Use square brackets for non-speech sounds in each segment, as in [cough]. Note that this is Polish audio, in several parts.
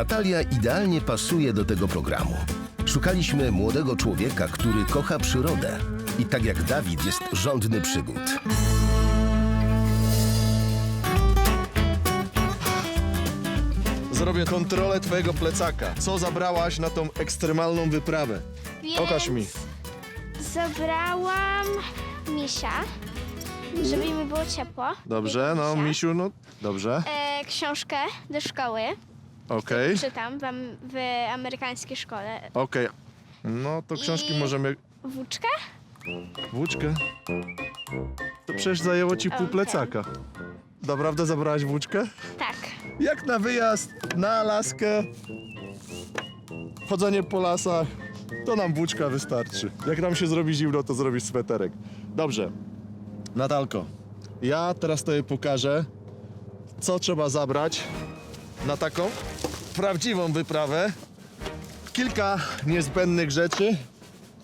Natalia idealnie pasuje do tego programu. Szukaliśmy młodego człowieka, który kocha przyrodę i tak jak Dawid jest żądny przygód. Zrobię kontrolę twojego plecaka. Co zabrałaś na tą ekstremalną wyprawę? Więc Pokaż mi. Zabrałam misia, żeby mi było ciepło. Dobrze, no Misia. misiu, no dobrze. E, książkę do szkoły. Okej, Czytam w, am- w amerykańskiej szkole. okej. No to książki I- możemy... Włóczkę? Włóczkę? To przecież zajęło ci pół Okej. plecaka. Naprawdę zabrałaś włóczkę? Tak. Jak na wyjazd, na Alaskę, chodzenie po lasach, to nam włóczka wystarczy. Jak nam się zrobi zimno, to zrobisz sweterek. Dobrze. Natalko, ja teraz tobie pokażę, co trzeba zabrać na taką prawdziwą wyprawę. Kilka niezbędnych rzeczy,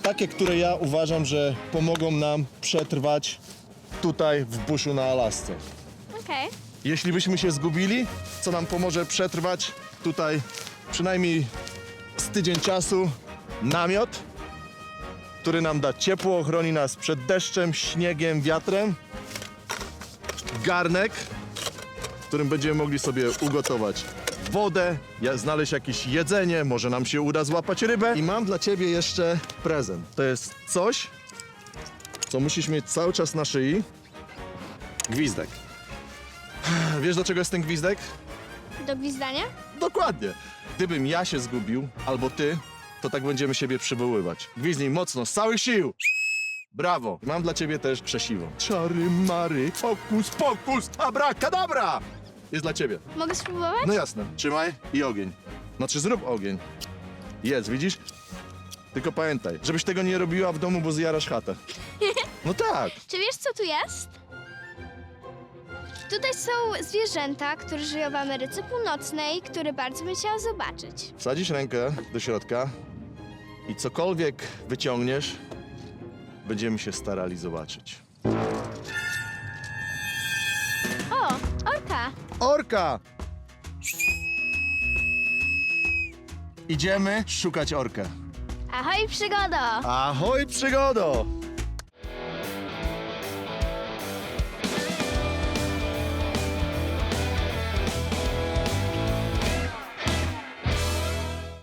takie, które ja uważam, że pomogą nam przetrwać tutaj w buszu na Alasce. Okej. Jeśli byśmy się zgubili, co nam pomoże przetrwać tutaj przynajmniej z tydzień czasu, namiot, który nam da ciepło, ochroni nas przed deszczem, śniegiem, wiatrem, garnek, w którym będziemy mogli sobie ugotować wodę, ja- znaleźć jakieś jedzenie, może nam się uda złapać rybę. I mam dla ciebie jeszcze prezent. To jest coś, co musisz mieć cały czas na szyi. Gwizdek. Wiesz, do czego jest ten gwizdek? Do gwizdania? Dokładnie. Gdybym ja się zgubił, albo ty, to tak będziemy siebie przywoływać. Gwizdnij mocno, z całych sił! Brawo! Mam dla ciebie też krzesiwo. Czary mary, fokus, pokus, abracadabra! Jest dla ciebie. Mogę spróbować? No jasne. Trzymaj i ogień. Znaczy zrób ogień. Jest, widzisz? Tylko pamiętaj, żebyś tego nie robiła w domu, bo zjarasz chatę. [laughs] No tak. Czy wiesz, co tu jest? Tutaj są zwierzęta, które żyją w Ameryce Północnej, które bardzo bym chciała zobaczyć. Wsadzisz rękę do środka i cokolwiek wyciągniesz, będziemy się starali zobaczyć. O, orka! Orka! Idziemy szukać orkę. Ahoj, przygodo! Ahoj, przygodo!